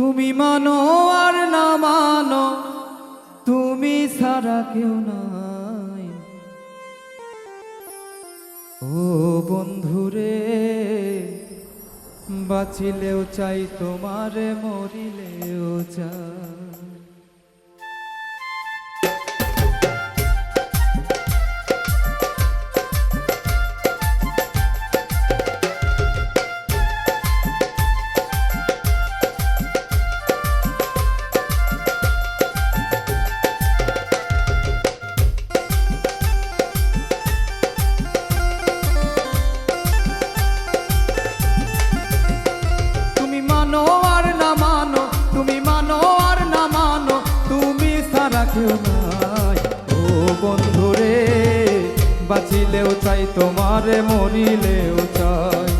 তুমি মানো আর না মানো, তুমি সারা কেউ নাই। ও বন্ধুরে, বাঁচিলেও চাই তোমারে, মরিলেও চাই। মানো আর না মানো, তুমি সারা কেউ নাই। ও বন্ধুরে, বাঁচিলেও চাই, তোমারে মরিলেও চাই।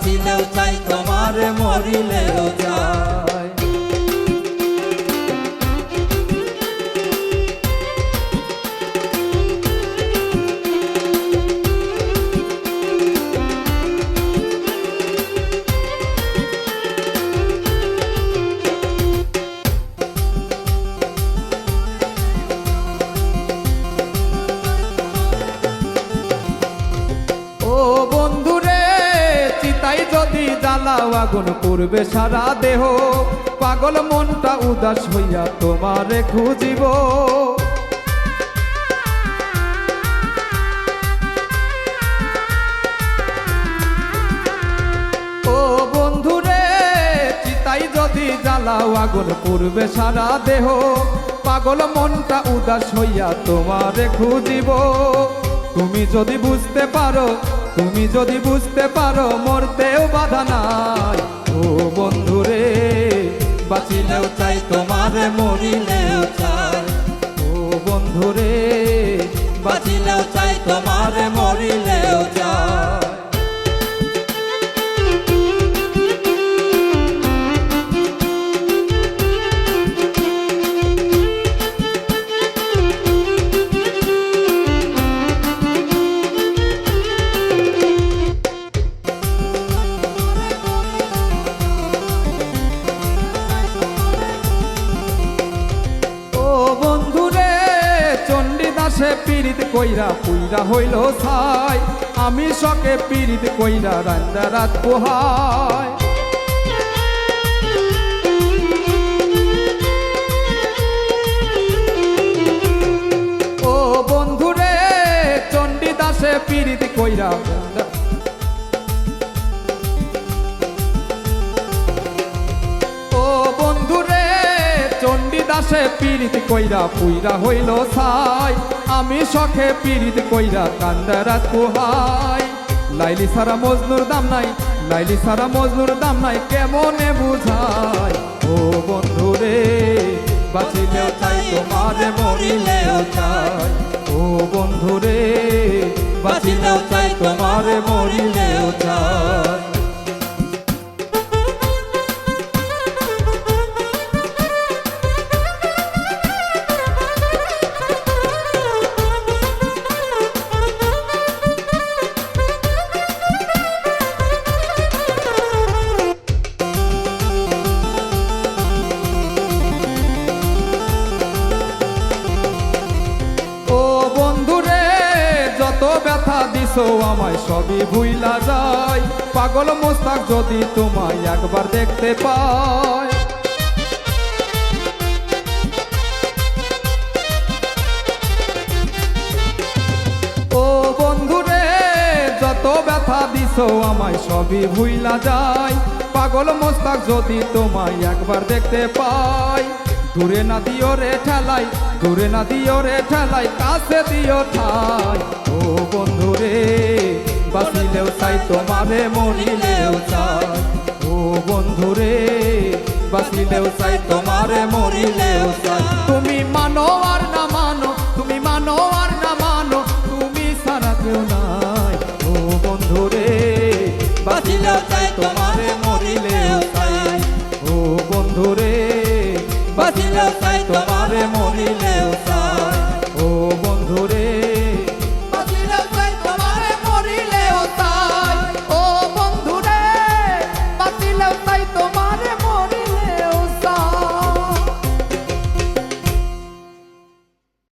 বাঁচিলেও চাই তোমার মরিলেও চাই জ্বালাও আগুন, করবে সারা দেহ। পাগল মনটা উদাস হইয়া তোমারে খুঁজিব। যদি আগুন, করবে সারা দেহ। পাগল মনটা উদাস হইয়া তোমারে খুঁজিব। তুমি যদি বুঝতে পারো তুমি যদি বুঝতে পারো, মরতেও বাধা নাই। ও বন্ধুরে, বাঁচিলেও চাই, তোমারে মরিলেও চাই। ও বন্ধুরে, বাঁচিলেও চাই, তোমারে মরিলেও চণ্ডীদাসে পীড়িত কইরা, পুইরা হইল ছাই। আমি শকে পীড়িত কইরা রান্দা রাত পোহায় ও বন্ধুরে, চণ্ডীদাসে পীড়িত কইরা চণ্ডীদাসে পীড়িত কইরা পুইরা হইল ছাই। আমি শখে পীড়িত কইরা কান্দারা কুহাই। লাইলি সারা মজনুর দাম নাই, লাইলি সারা মজনুর দাম নাই, কেমনে বুঝাই? ও বন্ধু রে, বাঁচিলেও চাই, তোমারে মরিলেও চাই। ও যত ব্যথা দিছো আমায়, সবই ভুইলা যায়। পাগল মোস্তাক যদি তোমায় একবার দেখতে পায়। ও বন্ধুরে, যত ব্যথা দিছো আমায়, সবই ভুইলা যায়। পাগল মোস্তাক যদি তোমায় একবার দেখতে পাই দূরে না দিও রে ঠেলাই, দূরে না দিও রে ঠেলাই, কাছে দিও ঠাই। ও বন্ধু রে, বাঁচিলেও চাই তোমারে, মরিলেও চাই। ও বন্ধু রে, বাঁচিলেও চাই তোমারে, মরিলেও চাই। তুমি মানো বাঁচিলেও